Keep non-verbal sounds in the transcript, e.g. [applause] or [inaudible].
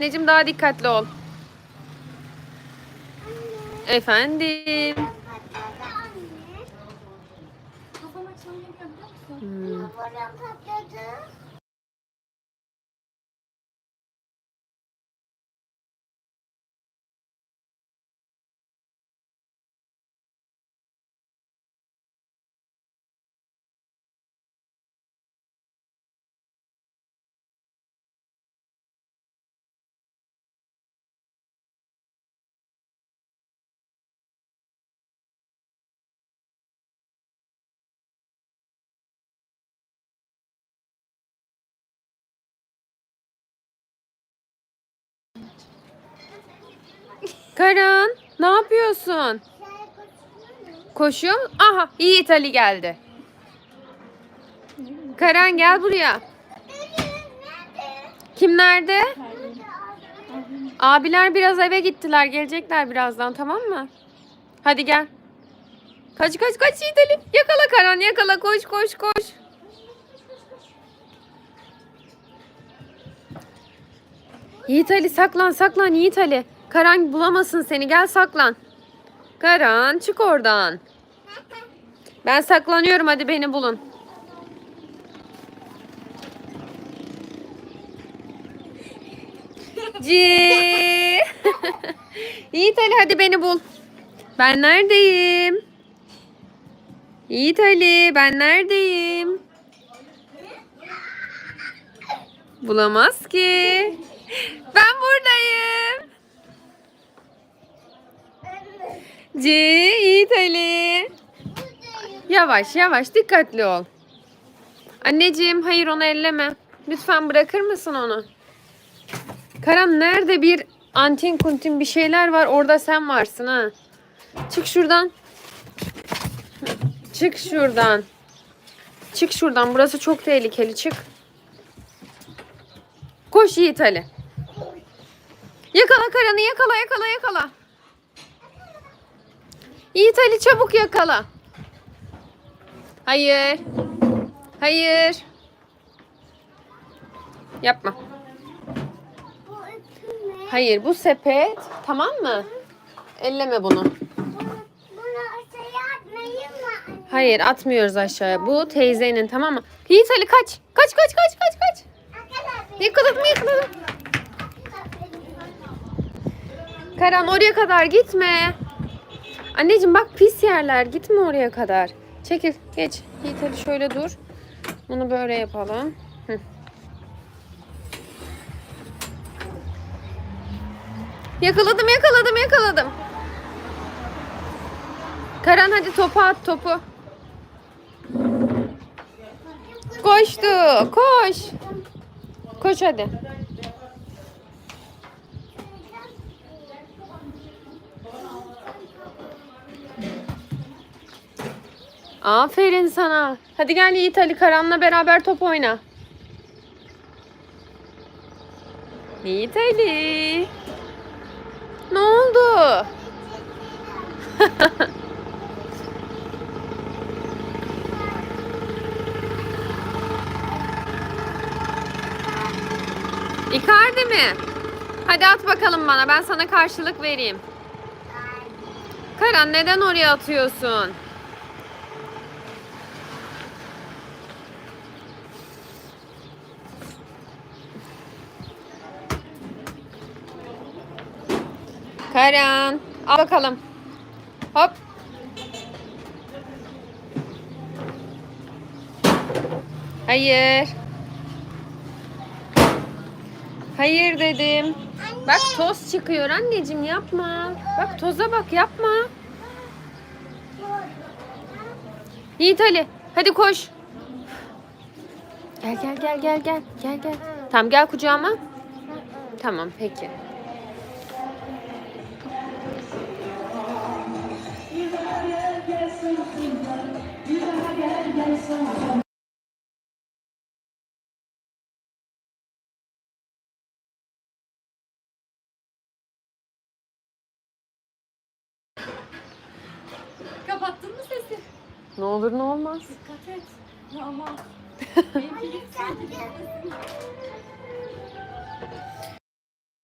Anneciğim daha dikkatli ol. Efendim. Kafam biliyor musun? Hmm. Kafam patladı. Karan ne yapıyorsun? Koşuyor mu? Aha Yiğit Ali geldi. Karan gel buraya. Kim nerede? Abiler biraz eve gittiler. Gelecekler birazdan tamam mı? Hadi gel. Kaç kaç kaç Yiğit. Yakala Karan yakala koş koş koş. Yiğit Ali saklan saklan Yiğit Ali. Karan bulamasın seni gel saklan. Karan çık oradan. Ben saklanıyorum hadi beni bulun. Ci. [laughs] Yiğit Ali hadi beni bul. Ben neredeyim? Yiğit Ali ben neredeyim? Bulamaz ki. Ben buradayım. C Yiğit Ali. Yavaş yavaş dikkatli ol. Anneciğim hayır onu elleme. Lütfen bırakır mısın onu? Karan nerede bir antin kuntin bir şeyler var orada sen varsın ha. Çık şuradan. Çık şuradan. Çık şuradan burası çok tehlikeli çık. Koş Yiğit Ali. Yakala Karan'ı yakala yakala yakala. Yiğit Ali çabuk yakala. Hayır. Hayır. Yapma. Hayır bu sepet tamam mı? Elleme bunu. Mı? Hayır atmıyoruz aşağıya. Bu teyzenin tamam mı? Yiğit Ali kaç. Kaç kaç kaç kaç kaç. Arkadaşlar. Yakaladım yakaladım. Karan oraya kadar gitme. Anneciğim bak pis yerler. Gitme oraya kadar. Çekil geç. Yiğit Ali şöyle dur. Bunu böyle yapalım. Hı. Yakaladım yakaladım yakaladım. Karan hadi topu at topu. Koştu. Koş. Koş hadi. Aferin sana. Hadi gel Yiğit Ali Karan'la beraber top oyna. Yiğit Ali. Ne oldu? [laughs] Icardi mi? Hadi at bakalım bana. Ben sana karşılık vereyim. Karan neden oraya atıyorsun? Karan. Al bakalım. Hop. Hayır. Hayır dedim. Bak toz çıkıyor anneciğim yapma. Bak toza bak yapma. Yiğit Ali hadi koş. Gel gel gel gel gel gel gel. Tamam gel kucağıma. Tamam peki. Kapattın mı sesi? Ne olur ne olmaz. Dikkat et. Ya ama. [laughs] Benimki gitsin.